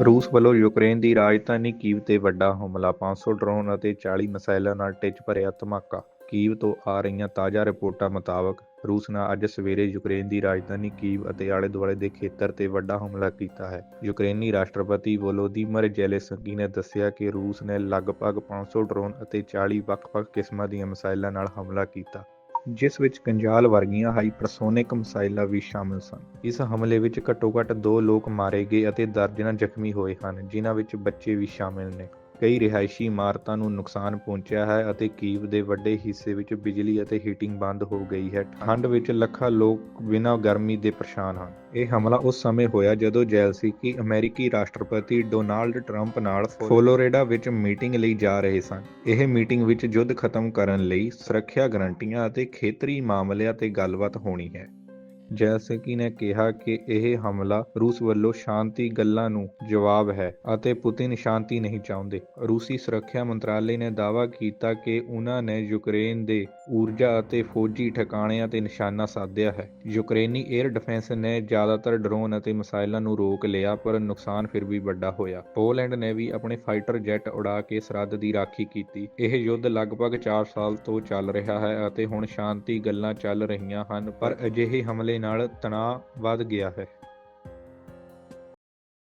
ਰੂਸ ਵੱਲੋਂ ਯੂਕਰੇਨ ਦੀ ਰਾਜਧਾਨੀ ਕੀਵ ਤੇ ਵੱਡਾ ਹਮਲਾ 500 ਡਰੋਨ ਅਤੇ 40 ਮਿਸਾਈਲਾਂ ਨਾਲ ਟਿੱਚ ਭਰਿਆ ਧਮਾਕਾ। ਕੀਵ ਤੋਂ ਆ ਰਹੀਆਂ ਤਾਜ਼ਾ ਰਿਪੋਰਟਾਂ ਮੁਤਾਬਕ, ਰੂਸ ਨੇ ਅੱਜ ਸਵੇਰੇ ਯੂਕਰੇਨ ਦੀ ਰਾਜਧਾਨੀ ਕੀਵ ਅਤੇ ਆਲੇ-ਦੁਆਲੇ ਦੇ ਖੇਤਰ ਤੇ ਵੱਡਾ ਹਮਲਾ ਕੀਤਾ ਹੈ। ਯੂਕਰੇਨੀ ਰਾਸ਼ਟਰਪਤੀ ਵੋਲੋਦੀਮਰ ਜ਼ੈਲੇਂਸਕੀ ਨੇ ਦੱਸਿਆ ਕਿ ਰੂਸ ਨੇ ਲਗਭਗ 500 ਡਰੋਨ ਅਤੇ 40 ਵੱਖ-ਵੱਖ ਕਿਸਮਾਂ ਦੀਆਂ ਮਿਸਾਈਲਾਂ ਨਾਲ ਹਮਲਾ ਕੀਤਾ। ਜਿਸ ਵਿੱਚ ਕੰਜਾਲ ਵਰਗੀਆਂ ਹਾਈਪਰਸੋਨਿਕ ਮਿਸਾਈਲਾਂ ਵੀ ਸ਼ਾਮਲ ਸਨ। ਇਸ ਹਮਲੇ ਵਿੱਚ ਘੱਟੋ-ਘੱਟ 2 ਲੋਕ ਮਾਰੇ ਗਏ ਅਤੇ ਦਰਜਨਾਂ ਜ਼ਖਮੀ ਹੋਏ ਹਨ, ਜਿਨ੍ਹਾਂ ਵਿੱਚ ਬੱਚੇ ਵੀ ਸ਼ਾਮਲ ਨੇ। ਕਈ ਰਿਹਾਇਸ਼ੀ ਇਮਾਰਤਾਂ ਨੂੰ ਨੁਕਸਾਨ ਪਹੁੰਚਿਆ ਹੈ ਅਤੇ ਕੀਵ ਦੇ ਵੱਡੇ ਹਿੱਸੇ ਵਿੱਚ ਬਿਜਲੀ ਅਤੇ ਹੀਟਿੰਗ ਬੰਦ ਹੋ ਗਈ ਹੈ। ਠੰਡ ਵਿੱਚ ਲੱਖਾਂ ਲੋਕ ਬਿਨਾਂ ਗਰਮੀ ਦੇ ਪਰੇਸ਼ਾਨ ਹਨ। ਇਹ ਹਮਲਾ ਉਸ ਸਮੇਂ ਹੋਇਆ ਜਦੋਂ ਜ਼ੈਲਸਿਕੀ ਅਮਰੀਕੀ ਰਾਸ਼ਟਰਪਤੀ ਡੋਨਾਲਡ ਟਰੰਪ ਨਾਲ ਫਲੋਰੀਡਾ ਵਿੱਚ ਮੀਟਿੰਗ ਲਈ ਜਾ ਰਹੇ ਸਨ। ਇਹ ਮੀਟਿੰਗ ਵਿੱਚ ਯੁੱਧ ਖਤਮ ਕਰਨ ਲਈ ਸੁਰੱਖਿਆ ਗਰੰਟੀਆਂ ਅਤੇ ਖੇਤਰੀ ਮਾਮਲਿਆਂ ਤੇ ਗੱਲਬਾਤ ਹੋਣੀ ਹੈ। ਜੈਲਸਿਕੀ ਨੇ ਕਿਹਾ ਕਿ ਇਹ ਹਮਲਾ ਰੂਸ ਵੱਲੋਂ ਸ਼ਾਂਤੀ ਗੱਲਾਂ ਨੂੰ ਜਵਾਬ ਹੈ ਅਤੇ ਪੁਤਿਨ ਸ਼ਾਂਤੀ ਨਹੀਂ ਚਾਹੁੰਦੇ। ਰੂਸੀ ਸੁਰੱਖਿਆ ਮੰਤਰਾਲੇ ਨੇ ਦਾਅਵਾ ਕੀਤਾ ਕਿ ਉਹਨਾਂ ਨੇ ਯੂਕਰੇਨ ਦੇ ਊਰਜਾ ਅਤੇ ਫੌਜੀ ਠਿਕਾਣਿਆਂ ਤੇ ਨਿਸ਼ਾਨਾ ਸਾਧਿਆ ਹੈ। ਯੂਕਰੇਨੀ 에ਅਰ ਡਿਫੈਂਸ ਨੇ ਜ਼ਿਆਦਾਤਰ ਡਰੋਨ ਅਤੇ ਮਿਸਾਈਲਾਂ ਨੂੰ ਰੋਕ ਲਿਆ, ਪਰ ਨੁਕਸਾਨ ਫਿਰ ਵੀ ਵੱਡਾ ਹੋਇਆ। ਪੋਲੈਂਡ ਨੇ ਵੀ ਆਪਣੇ ਫਾਈਟਰ ਜੈਟ ਉਡਾ ਕੇ ਸਰਹੱਦ ਦੀ ਰਾਖੀ ਕੀਤੀ। ਇਹ ਯੁੱਧ ਲਗਭਗ 4 ਸਾਲ ਤੋਂ ਚੱਲ ਰਿਹਾ ਹੈ ਅਤੇ ਹੁਣ ਸ਼ਾਂਤੀ ਗੱਲਾਂ ਚੱਲ ਰਹੀਆਂ ਹਨ, ਪਰ ਅਜਿਹੇ ਹਮਲੇ ਨਾਲ ਤਣਾਅ ਵੱਧ ਗਿਆ ਹੈ।